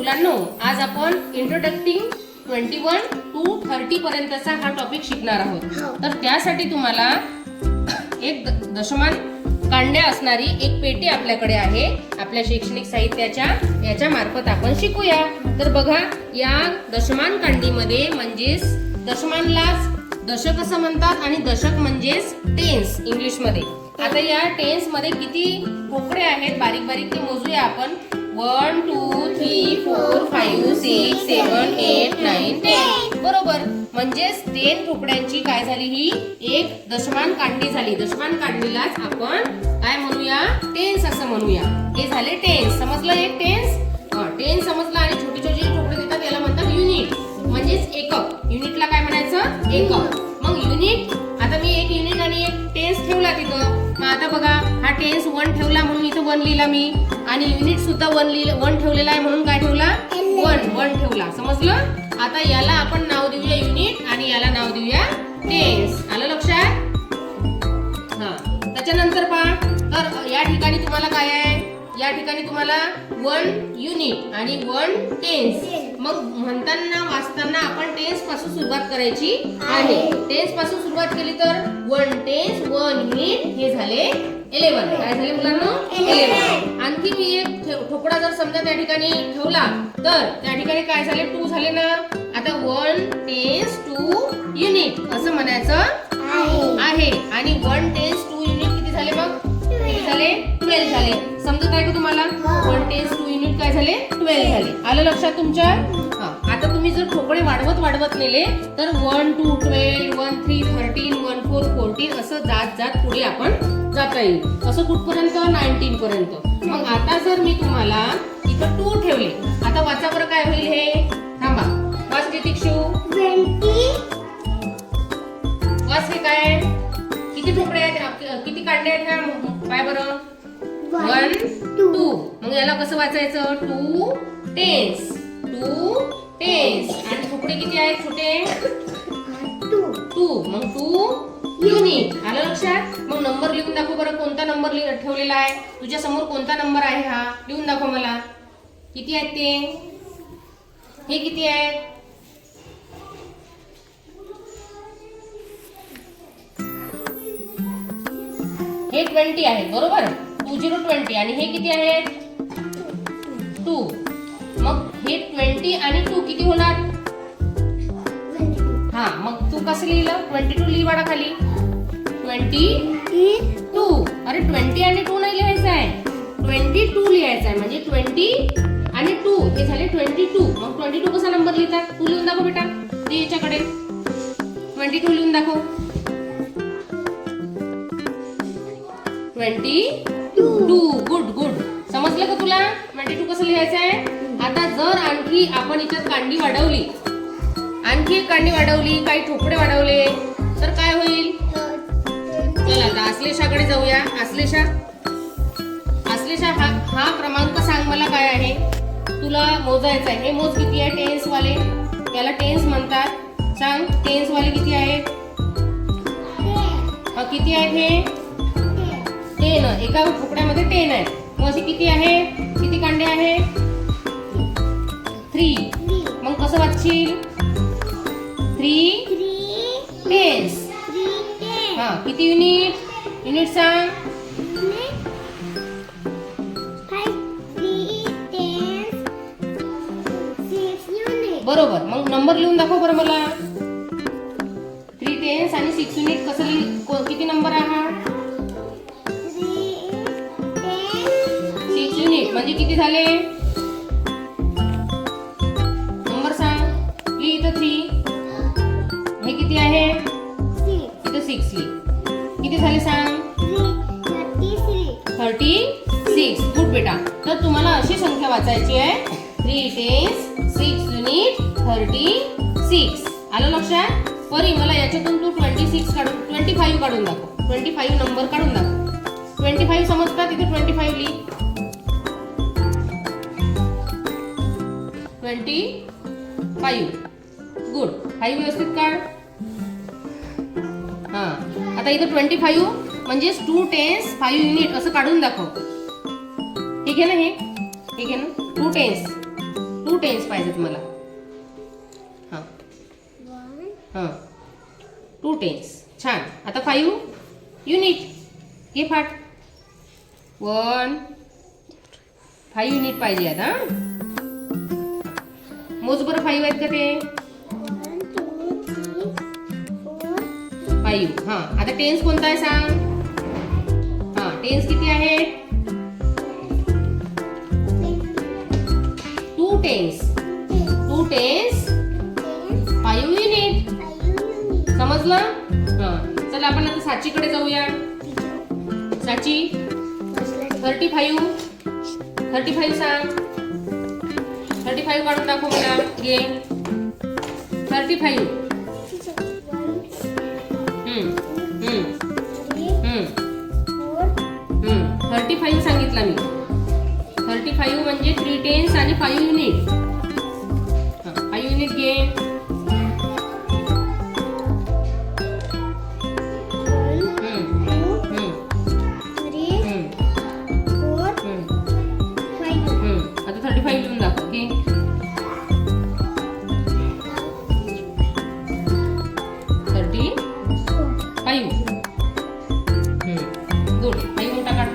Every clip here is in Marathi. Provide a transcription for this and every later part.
मुलांनो आज आपण introducing twenty one to thirty पर्यंतचा हा टॉपिक शिकणार आहोत. हो. तर त्यासाठी तुम्हाला एक दशमान कांड्या असणारी एक पेटी आपल्याकडे आहे. आपल्या शैक्षणिक साहित्याच्या याच्या मार्फत आपण शिकूया. तर बघा या दशमान कांडीमध्ये म्हणजेच दशमानलाच दशक असं म्हणतात आणि दशक म्हणजेच टेन्स इंग्लिशमध्ये आता या टेन्समध्ये किती ठोकळे आहेत बारीक बारीक ते मोजूया आपण. One two three four five six seven eight nine ten. बरोबर. म्हणजेच टेन ठोकड्यांची काय झाली ही? एक दशमान कांडी झाली. दशमान कांडीलाच आपण काय म्हणूया? टेन्स असं म्हणूया. हे झाले टेन्स. समजलं एक टेन्स? टेन्स समजलं आणि छोटी छोटी ठोकडे देतात याला म्हणतात युनिट. म्हणजेच एकक. युनिटला काय म्हणायचं? एकक. मग युनिट आता मी एक युनिट आणि एक टेन्स ठेवला तिथं. मग आता बघा हा टेन्स वन ठेवला म्हणून इथं वन लिहिला मी. आणि युनिट सुद्धा वन लिहिलं वन ठेवलेला आहे म्हणून काय ठेवला? वन वन ठेवला. समजलं? आता याला आपण नाव देऊया युनिट आणि याला नाव देऊया टेन्स आलं लक्षात? हा. त्याच्यानंतर पहा. तर या ठिकाणी तुम्हाला काय आहे? या ठिकाणी तुम्हाला वन युनिट आणि वन टेन्स मग म्हणताना वाचताना आपण टेन्सपासून सुरुवात करायची आहे. टेन्सपासून सुरुवात केली तर वन टेन्स वन युनिट हे झाले इलेव्हन काय झाले मुलांना? इलेव्हन आणखी मी एक ठे- ठोकळा जर समजा त्या ठिकाणी ठेवला तर त्या ठिकाणी काय झाले? टू झाले ना? आता वन टेन्स टू युनिट असं म्हणायचं आहे. आणि वन टेन्स टू युनिट किती झाले मग किती झाले? ट्वेल्व झाले. समजत आहे का तुम्हाला? वन टेन्स टू युनिट काय झाले? ट्वेल्व झाले. आलं लक्षात तुमच्या? आता तुम्ही जर ठोकळे वाढवत वाढवत नेले तर one two twelve one three thirteen one four fourteen असं जात जात पुढे आपण जाता येईल. असं कुठपर्यंत? नाईन्टीन पर्यंत. मग आता जर मी तुम्हाला इथं टू ठेवले आता वाचा बरं काय होईल हे. थांबा. वाच किती शिव वाच हे काय? किती ठोकळे आहेत? किती काढले आहेत ह्या काय बरं. वन टू मग याला कसं वाचायचं? टू टेन्स टू टेन्स आणि ठोकळे किती आहेत छोटे? टू मग टू युनिट आलं लक्षात? मग नंबर लिहून दाखव बरं कोणता नंबर ठेवलेला आहे? तुझ्या समोर कोणता नंबर आहे हा? लिहून दाखव मला. किती आहेत ते? हे किती आहेत हे ट्वेंटी आहेत बरोबर? टू झिरो ट्वेंटी आणि हे किती आहेत? टू मग हे ट्वेंटी आणि टू किती होणार? हा मग तू कसं लिहिलं? ट्वेंटी टू लिही वाडा खाली. Twenty two. अरे ट्वेंटी आणि टू नाही लिहायचं आहे. ट्वेंटी टू लिहायचं आहे. म्हणजे ट्वेंटी आणि टू हे झाले ट्वेंटी टू. मग ट्वेंटी टू कसा नंबर लिहितात? तू लिहून दाखव बेटा. ते याच्याकडे. ट्वेंटी टू लिहून दाखव. Twenty two. गुड गुड समजलं का तुला? ट्वेंटी टू कसं लिहायचं आहे? आता जर आणखी आपण याच्यात कांडी वाढवली आणखी एक कांडी वाढवली काही ठोकडे वाढवले तर काय होईल? चला आता आश्लेषाकडे जाऊया. आश्लेषा आश्लेषा हा हा क्रमांक सांग मला काय आहे? तुला मोजायचा आहे. हे मोज किती आहे? टेन्स वाले याला टेन्स म्हणतात. सांग टेन्स वाले किती आहेत? हा, किती आहेत हे? टेन. एका तुकड्यामध्ये टेन आहेत मग असे किती आहे? किती कांडे आहे? थ्री. मग कसं वाचशील? थ्री. टेन्स. हा किती युनिट? युनिट सांग. बरोबर मग नंबर लिहून दाखव बरं मला. थ्री टेन्स आणि सिक्स युनिट कसं को- किती नंबर आहे हा? सिक्स युनिट म्हणजे किती झाले? सिक्स किती झाले सांग? थर्टी सिक्स गुड बेटा. तर तुम्हाला अशी संख्या वाचायची आहे. Three tens six unit thirty six आलं लक्षात? परी मला याच्यातून तू ट्वेंटी सिक्स काढून ट्वेंटी फाईव्ह काढून दाखव. ट्वेंटी फाईव्ह नंबर काढून दाखव. ट्वेंटी फाईव्ह समजता? तिथे ट्वेंटी फाईव्ह लिही ट्वेंटी फाईव्ह गुड फाईव्ह व्यवस्थित काढ. हा. आता इथं ट्वेंटी फाईव्ह म्हणजेच टू टेन्स फाईव्ह युनिट असं काढून दाखव. ठीक आहे ना हे. ठीक आहे ना. टू टेन्स टू टेन्स पाहिजेत मला. हां. हां. टू टेन्स छान. आता फाईव्ह युनिट हे फाट. वन फाईव्ह युनिट पाहिजे आता मोजबर फाईव्ह आहेत का ते? फाईव्ह हां आता टेन्स कोणता आहे सांग? हां टेन्स किती आहे? Two tens two tens five unit समजलं? हां चला आपण आता साचीकडे जाऊया. Sachi thirty five thirty five सांग. थर्टी फाईव्ह काढून दाखव मला. घे थर्टी फाईव्ह थर्टी फाईव्ह सांगितलं मी. थर्टी फाईव्ह म्हणजे थ्री टेन्स आणि फाईव्ह युनिट फाईव्ह युनिट घे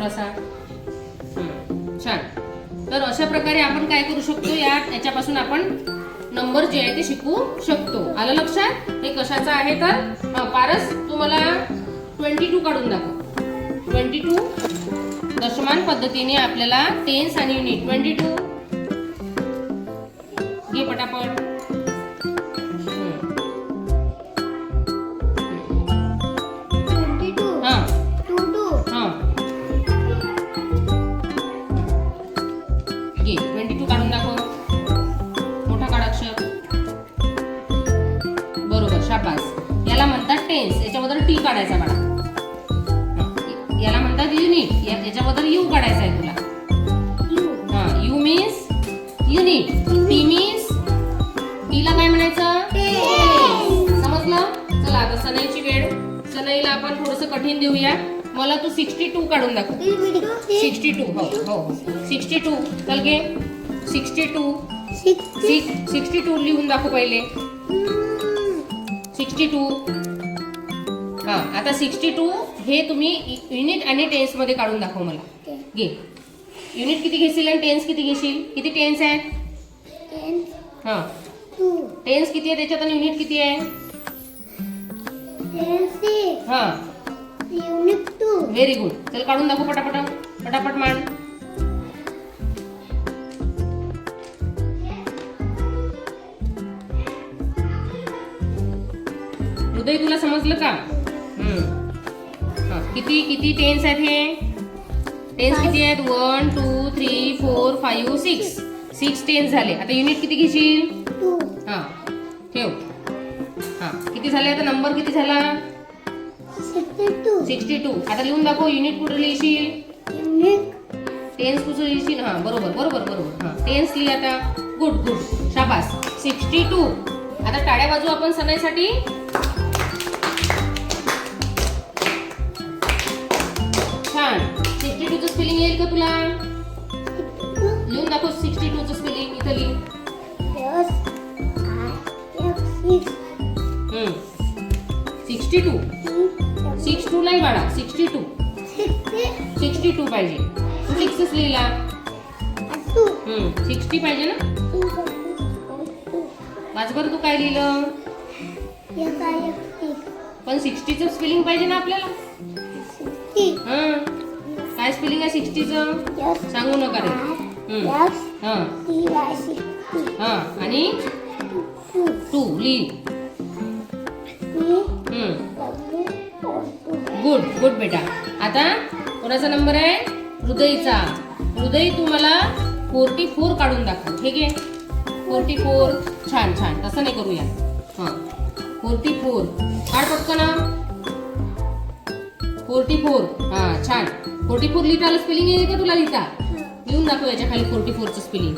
थोडासा. छान. तर अशा प्रकारे आपण काय करू शकतो या याच्यापासून आपण नंबर जे आहे ते शिकू शकतो. आलं लक्षात? हे कशाचं आहे तर? पारस तुम्हाला ट्वेंटी टू काढून दाखव. ट्वेंटी टू दशमान पद्धतीने आपल्याला टेन्स आणि युनिट ट्वेंटी टू घे पटापट. म्हणतात युनिट याच्याबद्दल यू काढायचा आहे तुला. हा U means unit T means टीला काय म्हणायचं? समजलं? चला आता सनईची वेळ. सनईला आपण थोडस कठीण देऊया. मला तू सिक्स्टी टू काढून दाखव. सिक्स्टी टू हो हो हो. सिक्स्टी टू चल घे सिक्स्टी टू सिक्स्टी टू लिहून दाखव पहिले. सिक्स्टी टू हा आता सिक्स्टी टू हे तुम्ही युनिट आणि टेन्समध्ये काढून दाखव मला. घे. युनिट किती घेशील आणि टेन्स किती घेशील? किती टेन्स आहेत हा. टेन्स किती आहे? त्याच्यात आणि युनिट किती आहे? हा. व्हेरी गुड चल काढून दाखव पटापट. पटापट मान हृदय तुला समजलं का? किती किती टेन्स आहेत हे? टेन्स किती आहेत? One two three four five six six tens झाले. आता युनिट किती घेशील? हा. ठेव. हा. किती झाले आता? नंबर किती झाला? सिक्स्टी टू आता लिहून दाखव युनिट कुठे लिहिशील? टेन्स कुठं लिहिशील? हा बरोबर बरोबर बरोबर. हा. टेन्स लिहि आता. गुड गुड शाबास. सिक्स्टी टू आता टाळ्या बाजू आपण सणाईसाठी स्पेलिंग येईल का तुला? लिहून दाखव सिक्स्टी टूचं स्पेलिंग इथं लिही. सिक्स्टी टू सिक्स टू नाही बाळा सिक्स्टी टू सिक्स्टी टू पाहिजे. तू सिक्सच लिहिला. सिक्स्टी पाहिजे ना? वाच बरं तू काय लिहिलं? पण सिक्स्टीचं स्पेलिंग पाहिजे ना आपल्याला? हां काय स्पेलिंग आहे सिक्स्टीचं सांगू नका रे. हां. हां. आणि? टू हम्म. गुड गुड बेटा. आता कोणाचा नंबर आहे? हृदयचा. हृदय तू मला फोर्टी फोर काढून दाखव. हे घे फोर्टी फोर छान छान. तसं नाही करूया. हां. फोर्टी फोर काढ पटकन. फोर्टी फोर हां छान. फोर्टी फोर लिहिता आलं स्पेलिंग येईल का तुला लिहिता? लिहून दाखव याच्या खाली forty फोरचं spelling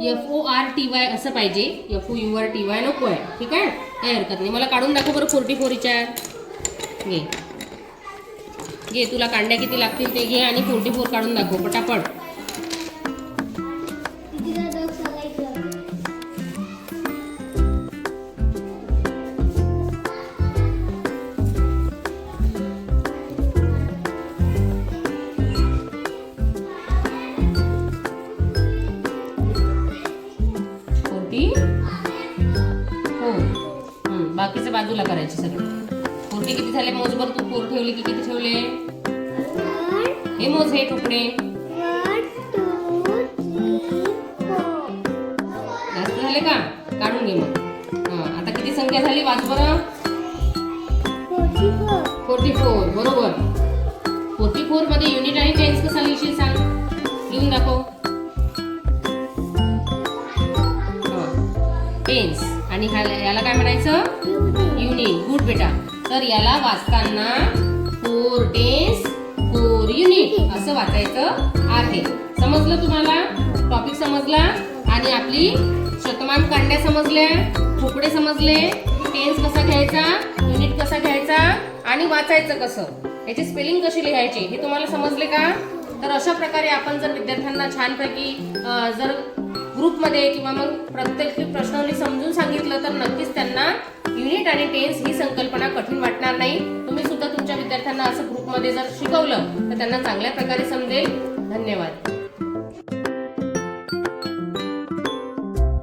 F O R T Y असं पाहिजे. F O U R T Y नको आहे ठीक आहे? काही हरकत नाही. मला काढून दाखव बरं फोर्टी फोर विचार घे. घे. तुला कांड्या किती लागतील ते घे आणि फोर्टी फोर काढून दाखव. पटापट. फोर ठेवले की किती ठेवले? हे मोज हे तुकडे जास्त झाले का? काढून घे मग. हां आता किती संख्या झाली वाच बरं? फोर्टी फोर बरोबर. फोर्टी फोरमध्ये युनिट आणि टेन्स कसा लिहिशील सांग. लिहून दाखव. टेन्स आणि हा याला काय म्हणायचं? युनिट गुड बेटा. तर याला वाचताना फोर डेज फोर युनिट असं वाचायचं आहे. समजलं तुम्हाला? टॉपिक समजला? आणि आपली शतमान कांड्या समजल्या तुकडे समजले टेन्स कसा घ्यायचा युनिट कसा घ्यायचा आणि वाचायचं कसं? याची स्पेलिंग कशी लिहायची हे तुम्हाला समजले का? तर अशा प्रकारे आपण जर विद्यार्थ्यांना छानपैकी जर ग्रुपमध्ये किंवा मग प्रत्येक प्रश्नावली समजून सांगितलं तर नक्कीच त्यांना युनिट आणि टेन्स ही संकल्पना कठीण वाटणार नाही. तुम्ही सुद्धा तुमच्या विद्यार्थ्यांना असं ग्रुपमध्ये जर शिकवलं तर त्यांना चांगल्या प्रकारे समजेल. धन्यवाद.